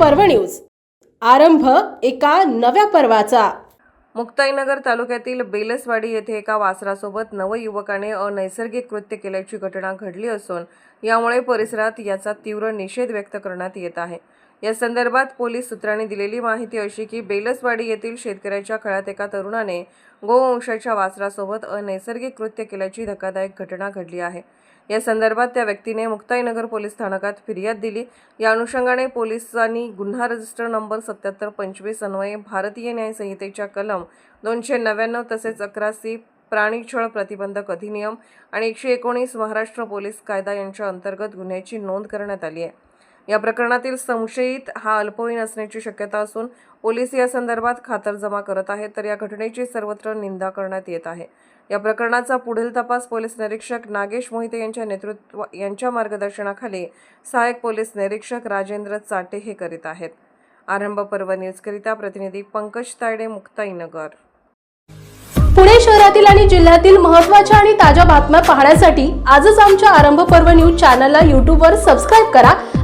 पर्व न्यूज. आरंभ एका नव्या पर्वाचा. मुक्ताईनगर तालुक्यातील बेलसवाडी येथे एका वासरासोबत नवयुवकाने अनैसर्गिक कृत्य केल्याची घटना घडली असून यामुळे परिसरात याचा तीव्र निषेध व्यक्त करण्यात येत आहे. या संदर्भात पोलीस सूत्रांनी दिलेली माहिती अशी की बेलसवाडी येथील शेतकऱ्याच्या खळ्यात एका तरुणाने गोवंशाच्या वासरासोबत अनैसर्गिक कृत्य केल्याची धक्कादायक घटना घडली आहे. या संदर्भात त्या व्यक्तीने मुक्ताईनगर पोलीस स्थानकात फिर्याद दिली. या अनुषंगाने पोलिसांनी गुन्हा रजिस्टर नंबर सत्याहत्तर पंचवीस अन्वये भारतीय न्याय संहितेच्या कलम दोनशे नव्याण्णव तसेच अकरा सी प्राणीछळ प्रतिबंधक अधिनियम आणि एकशे एकोणीस महाराष्ट्र पोलीस कायदा यांच्या अंतर्गत गुन्ह्याची नोंद करण्यात आली आहे. या प्रकरणातील संशयित हा अल्पवयीन असण्याची शक्यता असून पोलीस या संदर्भात खातरजमा करत आहेत तर या घटनेची सर्वत्र निंदा करण्यात येत आहे. या प्रकरणाचा पुढील तपास पोलीस निरीक्षक नागेश मोहिते यांच्या नेतृत्व यांच्या मार्गदर्शनाखाली सहाय्यक पोलीस निरीक्षक राजेंद्र चाटे हे करीत आहेत. आरंभ पर्व न्यूजकरिता प्रतिनिधी पंकज तायडे मुक्ताईनगर. पुणे शहरातील आणि जिल्ह्यातील महत्त्वाच्या आणि ताज्या बातम्या पाहण्यासाठी आजच आमच्या आरंभ पर्व न्यूज चॅनलला यूट्यूबवर सबस्क्राईब करा.